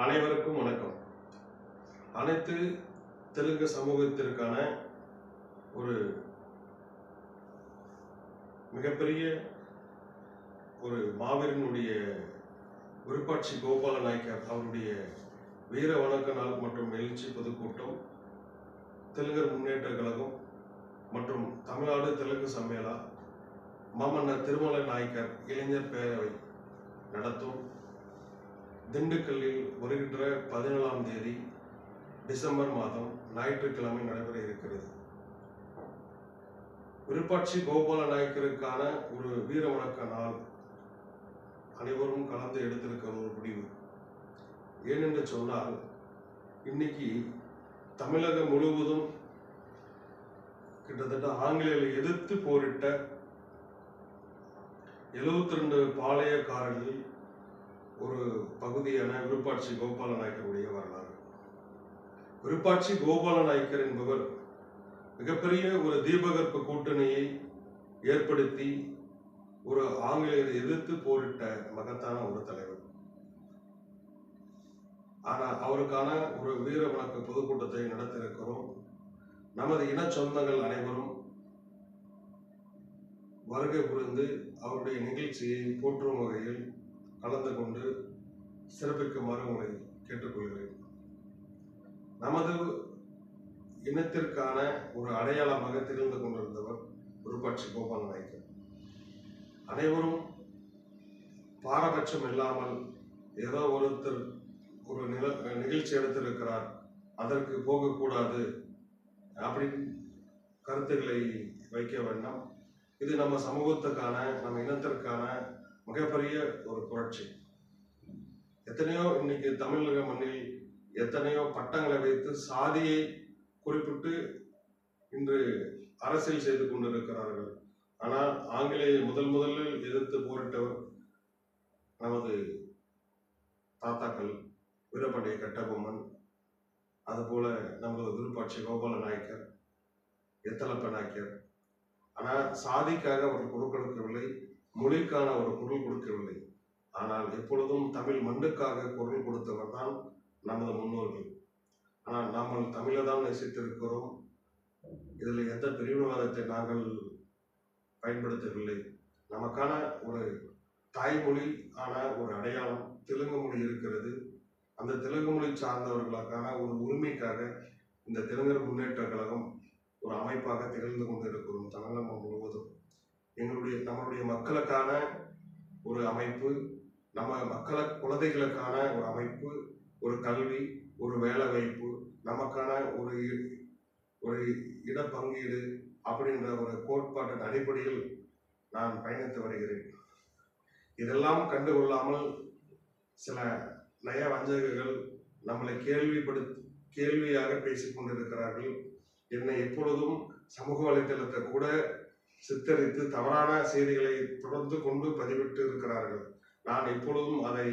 அனைவருக்கும் வணக்கம். அனைத்து தெலுங்கு சமூகத்திற்கான ஒரு மிகப்பெரிய ஒரு மாவீரனுடைய விருப்பாட்சி கோபால நாயக்கர் அவருடைய வீர வணக்க நாள் மற்றும் எழுச்சி பொதுக்கூட்டம் தெலுங்கர் முன்னேற்ற கழகம் மற்றும் தமிழ்நாடு தெலுங்கு சம்மேளா மாமன்னர் திருமலை நாயக்கர் இளைஞர் பேரவை நடத்தும் திண்டுக்கல்லில் வருகின்ற பதினேழாம் தேதி டிசம்பர் மாதம் ஞாயிற்றுக்கிழமை நடைபெற இருக்கிறது. விருப்பாட்சி கோபால நாயக்கருக்கான ஒரு வீர வணக்க நாள். அனைவரும் கலந்து எடுத்திருக்கிற ஒரு முடிவு. ஏனென்று சொன்னால் இன்னைக்கு தமிழகம் முழுவதும் கிட்டத்தட்ட ஆங்கிலேயர்களை எதிர்த்து போரிட்ட எழுபத்தி ரெண்டு பாளையக்காரர்கள் ஒரு பகுதியான விருப்பாட்சி கோபால நாயக்கருடைய வரலாறு. விருப்பாட்சி கோபால நாயக்கர் என்பவர் மிகப்பெரிய ஒரு தீபகற்ப கூட்டணியை ஏற்படுத்தி ஒரு ஆங்கிலேயரை எதிர்த்து போரிட்ட மகத்தான ஒரு தலைவர். ஆனால் அவருக்கான ஒரு வீர வணக்க பொதுக்கூட்டத்தை நடத்திருக்கிறோம் நமது இன சொந்தங்கள் அனைவரும் வருகை புரிந்து அவருடைய நிகழ்ச்சியை போற்றும் வகையில் கலந்து கொண்டு சிறப்பிக்குமாறு உங்களை கேட்டுக்கொள்கிறேன். நமது இனத்திற்கான ஒரு அடையாளமாக திகழ்ந்து கொண்டிருந்தவர் உருப்பாட்சி கோபால் நாயக்கர் அனைவரும் பாரபட்சம் இல்லாமல் ஏதோ ஒருத்தர் ஒரு நில நிகழ்ச்சி எடுத்திருக்கிறார். அதற்கு போகக்கூடாது அப்படின்னு கருத்துக்களை வைக்க வேண்டாம். இது நம்ம சமூகத்துக்கான நம்ம இனத்திற்கான மிகப்பெரிய ஒரு புரட்சி. எத்தனையோ இன்னைக்கு தமிழக மண்ணில் எத்தனையோ பட்டங்களை வைத்து சாதியை குறிப்பிட்டு இன்று அரசியல் செய்து கொண்டிருக்கிறார்கள். ஆனால் ஆங்கிலேய முதல் முதலில் எதிர்த்து போரிட்டவர் நமது தாத்தாக்கள் வீரபாண்டிய கட்டபொம்மன் அதுபோல நமது விருப்பாட்சி கோபால நாயக்கர் எத்தலப்ப நாயக்கர். ஆனால் சாதிக்காக அவர் குரல் கொடுக்கவில்லை மொழிக்கான ஒரு குரல் கொடுக்கவில்லை. ஆனால் எப்பொழுதும் தமிழ் மண்ணுக்காக குரல் கொடுத்தவர் தான் நமது முன்னோர்கள். ஆனால் நாம் தமிழை தான் நேசித்திருக்கிறோம். இதில் எந்த பிரிவினவாதத்தை நாங்கள் பயன்படுத்தவில்லை. நமக்கான ஒரு தாய்மொழி ஆன ஒரு அடையாளம் தெலுங்கு மொழி இருக்கிறது. அந்த தெலுங்கு மொழி சார்ந்தவர்களுக்கான ஒரு உரிமைக்காக இந்த தெலுங்கர் முன்னேற்ற கழகம் ஒரு அமைப்பாக திகழ்ந்து கொண்டிருக்கிறோம் தமிழகம் முழுவதும். எங்களுடைய நம்மளுடைய மக்களுக்கான ஒரு அமைப்பு நம்ம மக்கள குழந்தைகளுக்கான ஒரு அமைப்பு ஒரு கல்வி ஒரு வேலை வாய்ப்பு நமக்கான ஒரு இ- ஒரு இடப்பங்கீடு அப்படின்ற ஒரு கோட்பாட்டின் அடிப்படையில் நான் பயணித்து வருகிறேன். இதெல்லாம் கண்டுகொள்ளாமல் சில நய வஞ்சகர்கள் நம்மளை கேள்விப்படு கேள்வியாக பேசிக் கொண்டிருக்கிறார்கள். என்னை எப்பொழுதும் சமூக வலைத்தளத்தை கூட சித்தரித்து தவறான செய்திகளை தொடர்ந்து கொண்டு பதிவிட்டு இருக்கிறார்கள். நான் எப்பொழுதும் அதை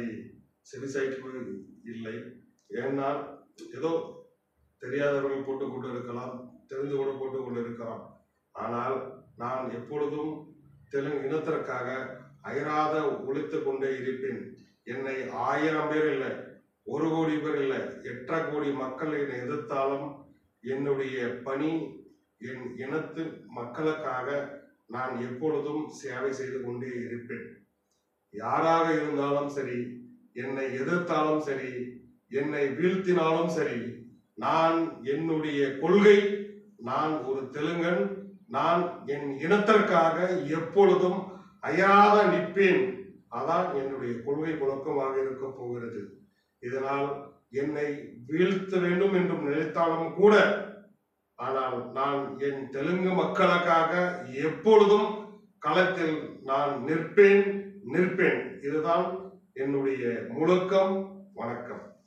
செவிசாய்க்கு இல்லை. ஏன்னால் ஏதோ தெரியாதவர்கள் போட்டுக் கொண்டு இருக்கலாம் தெரிந்து கூட போட்டுக் கொண்டு இருக்கலாம் ஆனால் நான் எப்பொழுதும் தெலுங்கு இனத்திற்காக அயராத ஒழித்து கொண்டே இருப்பேன். என்னை ஆயிரம் பேர் இல்லை ஒரு கோடி பேர் இல்லை எட்டரை கோடி மக்கள் என்னை எதிர்த்தாலும் என்னுடைய பணி என் இனத்து மக்களுக்காக நான் எப்பொழுதும் சேவை செய்து கொண்டே இருப்பேன். யாராக இருந்தாலும் சரி என்னை எதிர்த்தாலும் சரி என்னை வீழ்த்தினாலும் சரி நான் என்னுடைய கொள்கை நான் ஒரு தெலுங்கன் நான் என் இனத்திற்காக எப்பொழுதும் அயராத நிற்பேன். அதான் என்னுடைய கொள்கை புழக்கமாக இருக்க போகிறது. இதனால் என்னை வீழ்த்த வேண்டும் என்றும் நினைத்தாலும் கூட ஆனால் நான் என் தெலுங்கு மக்களுக்காக எப்பொழுதும் களத்தில் நான் நிற்பேன் நிற்பேன். இதுதான் என்னுடைய முழக்கம் வணக்கம்.